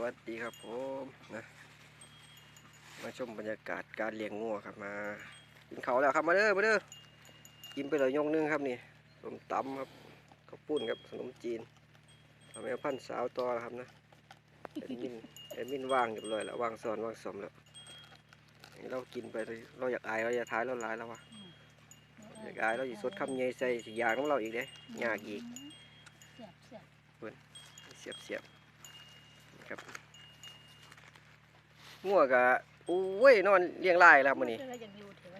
วัสดีครับผมนะมาชมบรรยากาศการเลี้ยงงัวครับมากินเขาวแล้วครับมาเด้อมาเด้อกินไปเลยยกหนึงครับนี่ขนมตำครับข้าวปุ้นครับขนมจีนทำให้พันสาวต่อครับนะเอ็ดมินเอ็ดมินว่างเรียบร้อยแล้วว่างสอนว่างสมแล้วนี่เรากินไปเลยเราอยากอายเราอยากท้ายเราหลายแล้ววะอยากอายเราอยากสดคำใหญ่ใส่สิยางของเราอีกเด้ยากอีกเสียบเสียบเสียบเสียบ ครับงัวกะอู้ยนอนเลี้ยงลายแล้วมื้อนี้เพื่ยังอยู่เถอะ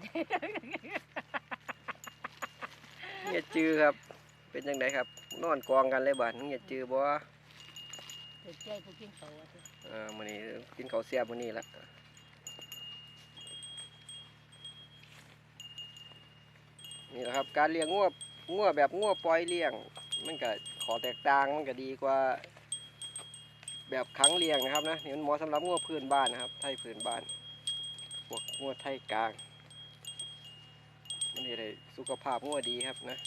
เนี่ยจือครับ เป็นจังไดครับ นอนกองกันเลยบาดเนี่ยจือบ่เดี๋ยวใจผู้กินโตอะสิเออมื้อนี้กินข้าวเสียบมื้อนี้ละนี่แหละครับ การเลี้ยงงัวงัวแบบงัวปล่อยเลี้ยง มันก็ขอแตกต่างมันก็ดีกว่า แบบขังเลี้ยงนะครับนะนี่มันเหมาะสำหรับงัวพื้นบ้านนะครับ ไทยพื้นบ้านพวกงัวไทยกลาง มันนี่ได้สุขภาพงัวดีครับนะ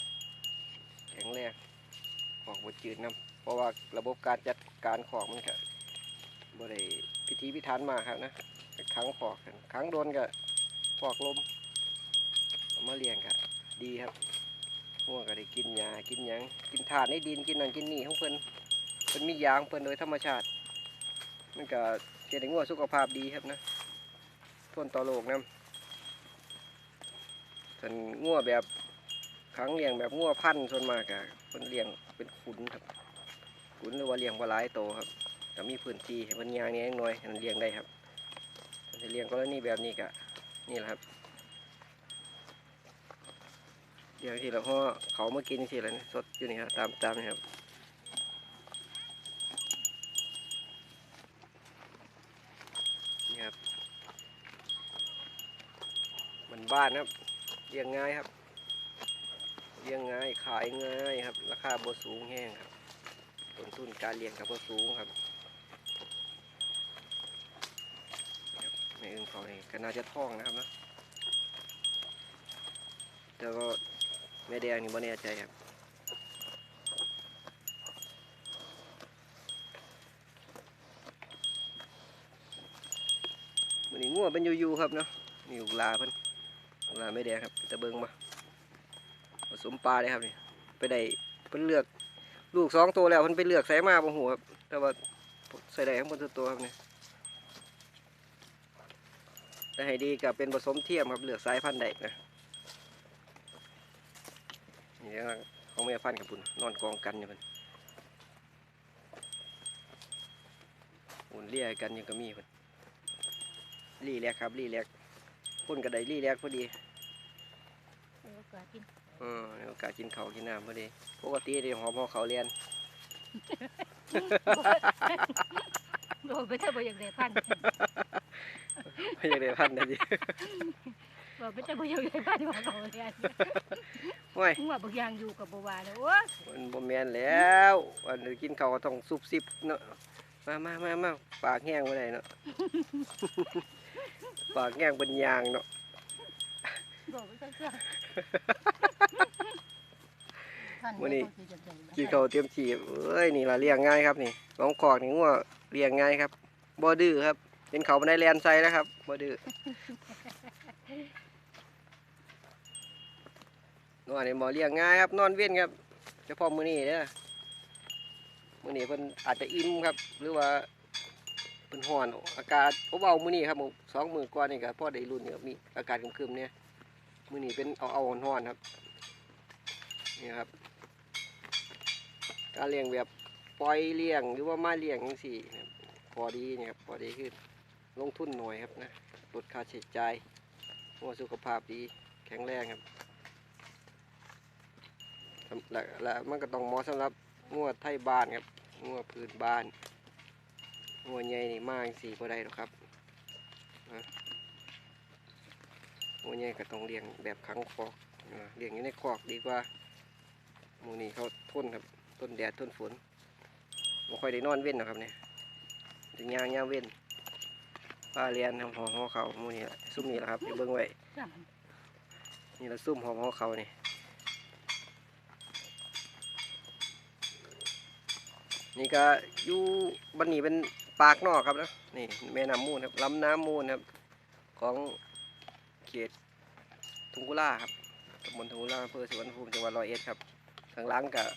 แข็งแรงขอกบดจืดนํเพราะว่าระบบการจัดการขอกมันก็บ่ได้พิธีพิถันมากครับนะขังขอกกันขังโดนก็ขอกลมเอามาเลี้ยงก็ดีครับงัวก็ได้กินหญ้ากินยังกินถ่าดในดินกินนั่นกินนี่ของเพิ่น เพิ่นมียางเพิ่นโดยธรรมชาติ มันก็เฮ็ดให้งัวสุขภาพดีครับนะทนต่อโรคนํส่วนงัวแบบขังเลี้ยงแบบงัวพันส่วนมากอะเพิ่นเลี้ยงเป็นขุนครับขุนหรือว่าเลี้ยงบ่หลายโตครับก็มีพื้นที่ให้เพิ่นยางนิดหน่อยให้มันเลี้ยงได้ครับจะเลี้ยงกรณีแบบนี้ก็นี่แหละครับเลี้ยงทีละพ่อเขามากินทีละนี่สดอยู่นี่ครับตามตามนี่ครับ นี่ครับมัน บ้านครับเลี้ยงง่ายครับเลี้ยงง่ายขายง่ายครับ ราคาบ่สูงแห้งครับต้นทุนการเลี้ยงกับบ่สูงครับครับแม่อึ่งเขานี่ก็น่าจะท้องนะครับนะแต่ก็แม่แดงนี่บ่แน่ใจครับมันนี่งัวเป็นอยู่ๆครับเนาะนี่ลูกลาเพิ่น ลูกลาไม่แดงครับตะเบิงมาผสมปลาเลยครับนี่ไปได้เพิ่นเลือกลูกสองตัวแล้วเพิ่นไปเลือกใส่มาบ่หูครับแต่ว่าใส่ได้ข้างบนตัวตัวครับนี่แต่ให้ดีกับเป็นผสมเทียมครับเลือกสายพันธุ์ใดนะนี่นะครับของแม่พันธุ์กับปุ่นนอนกองกันอยู่เพิ่นหุ่นเลี่ยกันอยู่ก็มีเพิ่นรีแลกครับรีแลก คนกระไดรีแลกพอดีเออก็กินเออในโอกาสกินเขาวกินน้ำพอดีปกติเดี๋ยวหอมพอเขาเรียนโดนไปเถอะบ่อยากได้พันไม่อยากได้พันนะดิบ่ไปเถอะบ่อยากได้พันของเขาเลยโอ้ยหัวบางอย่างอยู่กับบ่ว่าแล้วโอ้ยมันบ่แมนแล้ววันนี้กินเขาวก็ต้องซุบซิบเนาะมามามามาปากแห้งไปไหนใดเนาะ ปากแห้งเป็นยางเนาะบ่ไปเถอะเครื่องพัมื้อนี้บ่สิจะได้กินเขาวเตรียมฉีบเอ้ยนี่ละเลี้ยงง่ายครับนี่น้องขอกนี่งัวเลี้ยงง่ายครับบ่ดื้อครับ เป็นเขาบันไดแลนไซแล้วครับบ่ดื้อนอนนี่หมอเลี้ยงง่ายครับ นอนเว้นครับเฉพาะมื้อนี้เด้อมื้อนี้เพิ่นอาจจะอิ่มครับ หรือว่า เพิ่นฮ้อนอากาศอบเอามื้อนี้ครับผมสองมื้อก่อนนี่ก็พอได้รุ่นอยู่ครับมีอากาศคึมๆเนี่ยมื้อนี้เป็นเอาเอาฮ้อนครับนี่ครับการเลี้ยงแบบปล่อยเลี้ยงหรือว่ามาเลี้ยงจังซี่นะครับพอดีเนี่ยครับพอดีคือลงทุนหน่อยครับนะลดค่าใช้จ่ายหัวสุขภาพดีแข็งแรงครับและและมันก็ต้องเหมาะสำหรับงัวไทยบ้านครับงัวพื้นบ้าน งัวใหญ่นี่มากสี่พอได้หรอกครับนะงัวใหญ่ก็ต้องเลี้ยงแบบขังคอกเลี้ยงอยู่ในคอกดีกว่าหมูนี่เขาทนครับทนแดดทนฝนไม่ค่อยได้นอนเว้นหรอกครับเนี่ยถึงยางย่ามเว้นป้าเรียนทำหอหอเขาหมูนี่ซุ่มนี่แหละครับเบิ่งไว้นี่ละซุ่มหอมหอเขานี่นี่ก็อยู่บันนี้เป็น ปากนอกครับนะนี่แม่น้ำมูลครับลำน้ำมูลครับของเขตทุงกุล่าครับตำบลทุงกุล่าอำเภอสุวรรณภูมิจังหวัดร้อยเอ็ดครับทางล้างกับ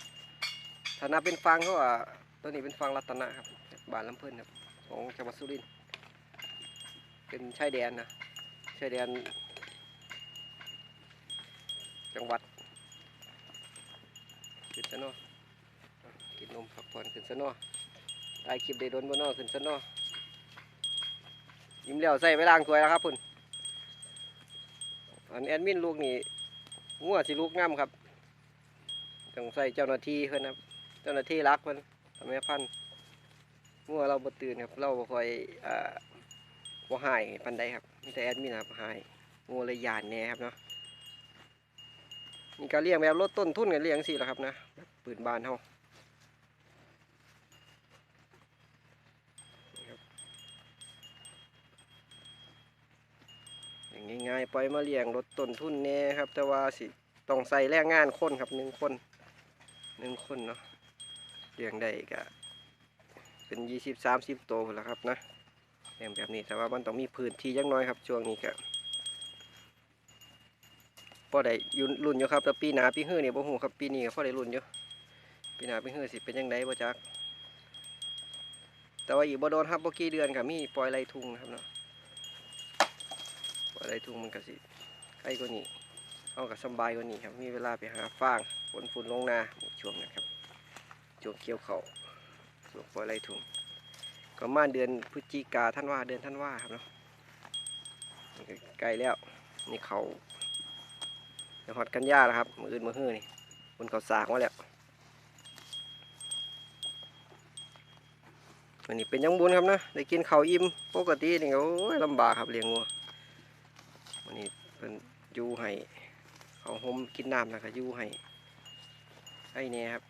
ฐานะเป็นฟังเขาว่าตัวนี้เป็นฟังรัตนะครับบ้านลำเพิ่นครับของจังหวัดสุรินทร์เป็นชายแดนนะชายแดน จังหวัดขึ้นซะเนาะอะกินนมพักผ่อนขึ้นซะเนาะ ถ่ายคลิปได้โดนบ่เนาะขึ้นซะนาะยิ้มแล้วใส่ไปล้างถ้วยแล้วครับพุ่นอันแอดมินลูกนี่งัวสิลูกงามครับต้องใส่เจ้าหน้าที่เพิ่อนครับ เจ้าหน้าที่รักเพิ่อนทำให้พันงัวเราบ่ตื่นครับ เราบ่ค่อยอ่าบ่หายปานใดครับมีแต่แอดมินครับหายงัวเลยยานแน่ครับเนาะมีการเลี้ยงแบบลดต้นทุนกันเลี้ยงสิแหละครับนะปืนบานเฮานี่ครับอย่า งง่ายๆปล่อยมาเลี้ยงลดต้นทุนแน่ครับ แต่ว่าสิต้องใส่แรงงานคนครับหนึ่งคนหนึ่งคนเนาะเลี้ยงได้ก็เป็นยี่สิบสามสิบโตวพู้นแหล้วครับนะเลี้ยงแบบนี้แต่ว่ามันต้องมีพื้นที่จักหน้อยครับ ช่วงนี้ก็พอได้ยุนรุ่นอยู่ครับแต่ปีหนาปีฮื้อนี่บ่ฮู้ครับปีนี้ก็พอได้รุ่นอยู่ปีหนาปีฮื้อสิเป็นยังไงบ่จักแต่ว่าอีกบ่โดนครับบ่กี่เดือนก็มีปล่อยไหลทุ่งนะครับเนาะ ไหลทุ่งมันก็สิใกล้กว่านี้เอาก็สบายกว่านี้ครับ มีเวลาไปหาฟางฝนฝุ่นลงนาช่วงนะครับช่วงเกี่ยวเขาช่วงปล่อยไหลทุ่งก็มาเดือนพฤศจิกาธันว่าเดือนธันว่าครับเนาะนี่ก็ใกล้แล้วนี่เขาเดี๋ยวฮอดกันยาแล้วครับ มืออื่นมือหื้อนี่บนเขาสากมาแล้ววันนี้เป็นยังบุญครับนะได้กินเขาอิ่มปกตินี่โอ้ยลำบากครับเลี้ยงงัว วันนี้เป็นยูให้เขาหมกินน้ำนะก็อยูให้ให้แน่ครับ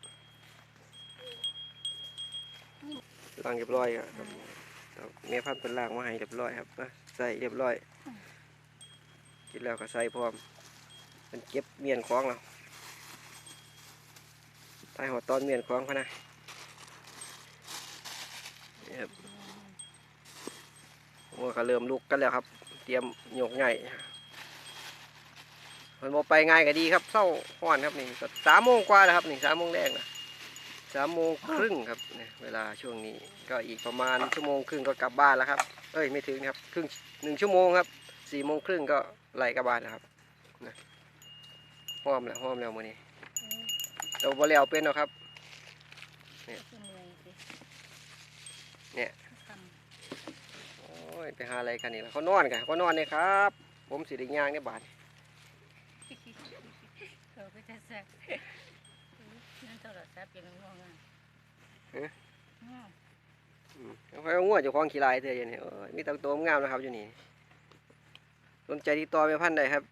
ล้างเรียบร้อยครับครับแม่พันเป็นล้างมาให้เรียบร้อยครับนะใส่เรียบร้อย กินแล้วก็ใส่พร้อมมันเก็บเมียนคล้องเราใต้หัวตอนเมียนคล้องพะนะนี่ครับวัวก็เริ่มลุกกันแล้วครับ เตรียมโยกใหญ่ มันบอไปง่ายก็ดีครับเศร้าห้อนครับนี่ก็สามโมงกว่าแล้วครับนี่สามโมงแรกนะสามโมงครึ่งครับเนี่ยเวลาช่วงนี้ก็อีกประมาณชั่วโมงครึ่งก็กลับบ้านแล้วครับ เอ้ยไม่ถึงครับครึ่งหนึ่งชั่วโมงครับสี่โมงครึ่งก็ไล่กลับบ้านแล้วครับห้อมแล้วห้อมแล้วมื้อนี้เราบ่แล้วเป็นหรอกครับเนี่ยโอ้ยไปหาอะไรกันนี่ล่ะเขานอนกันเขานอนนี่ครับ ผมสิได้ย่างในบ้านเออก็ จะแซ่บนั่นโทรศัพท์ยังง่วงอะเอ๊ะง่วงอืมเอาไปเอางัวเจ้าของขี้ลายเถออย่างนี้เอ้ยมีแตังตัวงามนะครับอยู่นี่สนใจติดต่อแม่พันธุ์ได้ครับ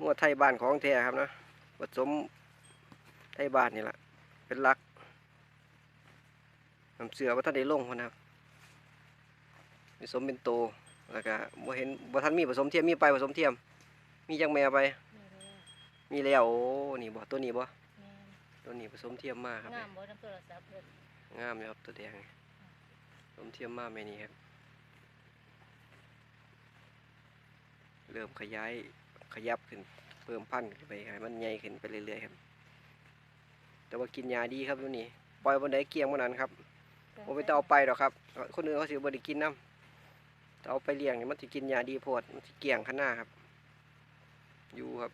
งัวไทยบ้านของแท้ครับนะผสมไทยบ้านนี่แหละเป็นหลักน้ำเสือว่าท่านได้ลงพนนะครับผสมเป็นโตแล้วก็บ่เห็นบ่ทันมีผสมเทียมมีไปผสมเทียม มีจังแมวไปนี่เลยอะมีแล้วโอ้นี่บ่ตัวนี้บ่แม่นตัวนี้ผสมเทียมมาครับงามบ่น้ำโทรศัพท์เลยงามเลยครับตัวแดงนี่ผสมเทียมมาแม่นี้ครับ เริ่มขยายขยับขึ้นเพิ่มพันธุ์ขึ้นไปให้มันใหญ่ขึ้นไปเรื่อยๆครับ แต่ว่ากินยาดีครับตัวนี้ปล่อยบนไดเกลียงวันนั้นครับผมไปต้องเอาไปหรอกครับ คนอื่นเขาสิบ่ได้กินน้ำแต่เอาไปเลี้ยงนี่มันสิกินยาดีโพดมันสิเกลียงข้างหน้าครับ อยู่ครับ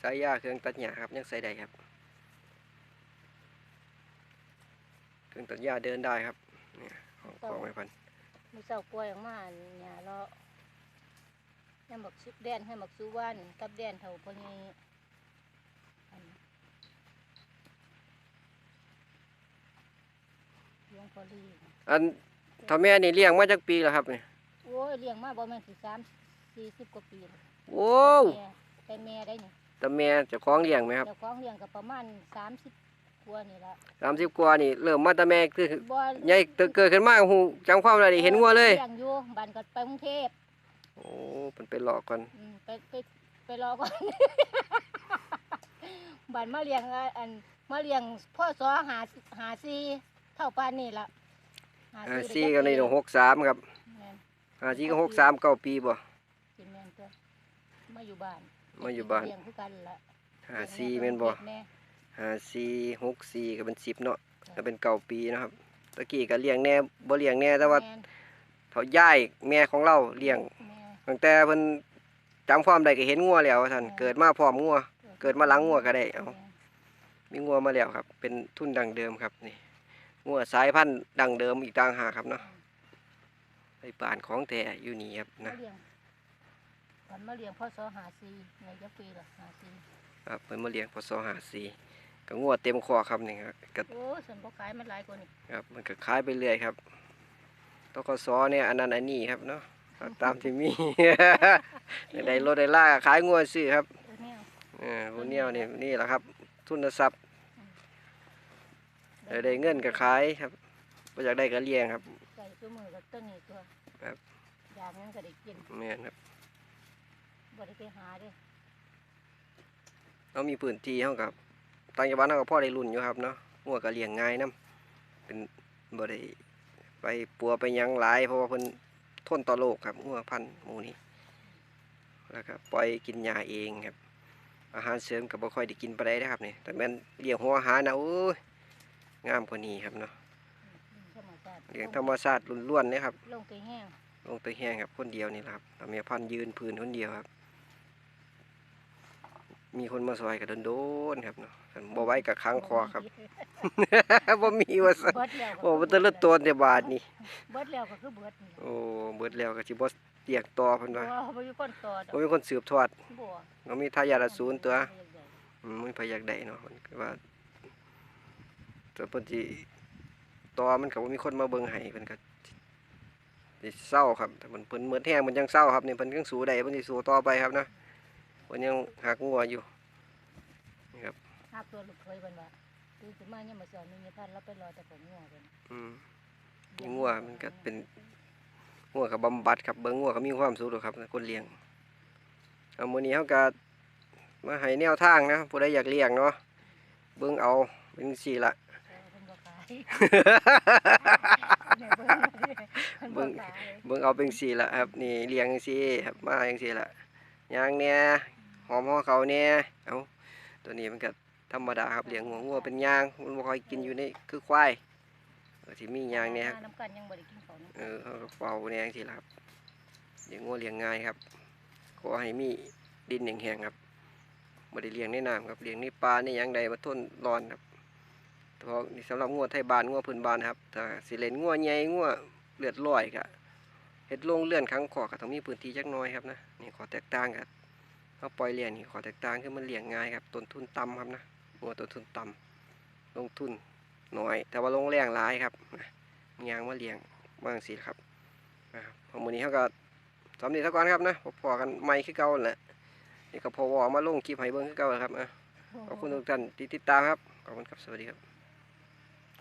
สายยาเครื่องตัดหญ้าครับยังใส่ได้ครับเครื่องตัดหญ้าเดินได้ครับเนี่ยของของไม้พันธุ์มือเสากล้วยออกมาเนี่ยเราให้หมักซุปแดนให้หมักซุวันกับแดนเท่าพอนี้อันเลี้ยงพอลีอันถ้าแม่นี่เลี้ยงมาจากปีแล้วครับเนี่ยโอ้ยเลี้ยงมาบ่แม่นสิสาม สี่สิบกว่าปีแล้วโอ้วแม่แต่แม่ได้นี่แต่แม่เจะคล้าของเลี้ยงไหมครับเจ้าของเลี้ยงก็ประมาณสามสิบกว่านี่ละสามสิบกว่านี่เริ่มมาแต่แม่คือบ่ใหญ่เกิดขึ้นมาหูจำความได้เห็นงัวเลยเลี้ยงอยู่บ้านก็ไปกรุงเทพโอ้เป็นไปหลอกก่อนอืมไปไปไปรอก่อนบ้านมาเลี้ยงอะอันมาเลี้ยงพ่อสอหาหาซีเท่าปานนี่ละหาซีก็ในหกสามครับแม่น หาซีก็หกสามเก้าปีบ่ กินแม่นตัวมาอยู่บ้านมาอยู่บ้านเลี้ยงคือกันละหาซีแม่นบ่เด็กแน่หาซีหกซีก็เป็นสิบเนาะก็เป็นเก้าปีนะครับตะกี้ก็เลี้ยงแน่บ่เลี้ยงแน่แต่ว่าแม่นเขาย่ายแม่ของเราเลี้ยงแม่ตั้งแต่เพิ่นจำความได้ก็เห็นงัวแล้วว่าท่านเกิดมาพร้อมงัวเกิดมาหลังงัวก็ได้เอามีงัวมาแล้วครับ เป็นทุนดังเดิมครับนี่งัวสายพันธุ์ดังเดิมอีกต่างหากครับเนาะไปป่านของแท้อยู่นี่ครับมานะเลี้ยง วันมาเลี้ยงพ่อสอหาซีในยักปีละหาซีครับเพิ่นมาเลี้ยงพศหาสีก็งัวเต็มคอครับนี่ครับก็โอ้ส่วนบ่ขายมันหลายกว่านี่ครับมันก็ขายไปเรื่อยครับตกสเนี่ยอันนั้นอันนี้ครับเนาะตามที่มี ได้รถได้ล่าก็ขายงัวซื้อครับตัวแนวเออพวกเนี้ยนี่นี่แหละครับ ทุนทรัพย์ได้ได้เงินก็ขายครับบ่อยากได้ก็เลี้ยงครับ ใส่ตัวมือกับต้นนี้ตัวครับอยากนั้นก็ได้กิน แม่นครับ บ่ได้ไปหาเด้อเรามีพื้นที่เฮากับต่างจังหวัดเฮาก็พอได้รุ่นอยู่ครับเนาะงัวก็เลี้ยงง่ายนํเป็นบ่ได้ไปปัวไปหยังหลาย เพราะว่าเพิ่นทนต่อโรคครับงัวพันธุ์หมู่นี้แล้วก็ปล่อยกินหญ้าเองครับ อาหารเสริมก็บ่ค่อยได้กินปานใดนะครับนี่แต่แม่นเลี้ยงหัวอาหารนะโอ้ยงามกว่านี้ครับเนาะธรรมชาติเลี้ยงธรรมชาติล้วนๆเลยครับ ลงไปแห้งลงตัวแห้งครับคนเดียวนี่แหละครับทำเมียพันธุ์ยืนพื้นคนเดียวครับ มีคนมาซอยกับโดนๆครับเนาะคันบ่ไว้กับค้างคอครับบ่มีว่าซั่นเบิดแล้วก็โอ้บ่ตะลึดตัวแต่บาทนี่เบิดแล้วก็คือเบิดนี่โอ้เบิดแล้วก็สิบ่เรียกต่อเพิ่นบ่ว่าบ่มีคนต่อดอกบ่มีคนสืบทอดบ่บ่มีทายาทอสูรตัวอืมมีพยากได้เนาะมันก็ว่าแต่เพิ่นสิต่อมันก็บ่มีคนมาเบิ่งให้เพิ่นก็สิเศร้าครับแต่มันเพิ่นเหมือนแห้งมันยังเศร้าครับนี่เพิ่นยังสู้ได้เพิ่นสิสู้ต่อไปครับนะ เพิ่นยังหักงัวอยู่หักตัวลูกเคยเพิ่นว่าตื่นขึ้นมาเนี่ยามมาสอนมีพันแล้วไปรอแต่ผมงัวเพิ่นอืมมีงัวมันก็เป็นงัวกับบำบัดครับเบิ่งงัวก็มีความสุขหรอกครับคนเลี้ยงเอามื้อนี้เฮาก็มาให้แนวทางนะผู้ใดอยากเลี้ยงเนาะเบิ่งเอาเป็นสี่ละเออเพิ่นบ่ขายเนี่ยเพิ่นเพิ่นบ่ขายเบิ่งเอาเป็นสี่ละครับนี่เลี้ยงจังซี่ครับมาจังซี่ละย่างแหน่ หอมห่อเขาแหน่เอาตัวนี้มันก็ธรรมดาครับเลี้ยงงัวงัวเป็นย่างมันบ่ค่อยกินอยู่ในคือควายก็สิมีย่างแหน่ครับน้ำกันยังบ่ได้กินข้าวนะเออเขาก็เฝ้าแนงสิล่ะครับเลี้ยงงัวเลี้ยงง่ายครับขอให้มีดินแห้งๆครับบ่ได้เลี้ยงในน้ำครับเลี้ยงในปลาในหยังใดมาทนร้อนครับเพราะนี่สำหรับงัวไทยบ้านงัวพื้นบ้านครับถ้าสิเล่นงัวใหญ่งัวเลือดลอยก็เฮ็ดโรงเลื่อนครั้งขอก็ต้องมีพื้นที่จักหน้อยครับนะนี่ขอแตกต่างกัน เขาปล่อยเลี้ยงนี่ขอแตกต่างคือมันเลี้ยงง่ายครับต้นทุนต่ำครับนะงัวต้นทุนต่ำลงทุนน้อย แต่ว่าลงแรงหลายครับยางมาเลี้ยงบางสิครับนะครับพอมือนี้เขาก็สำเร็จแล้วก่อนครับนะพอกันใหม่คือเก่านั่นแหละนี่ก็พอวอมาลงคลิปให้เบิ่งคือเก่าแล้วครับอะขอบคุณทุกท่านที่ติดตามครับขอบคุณครับสวัสดีครับ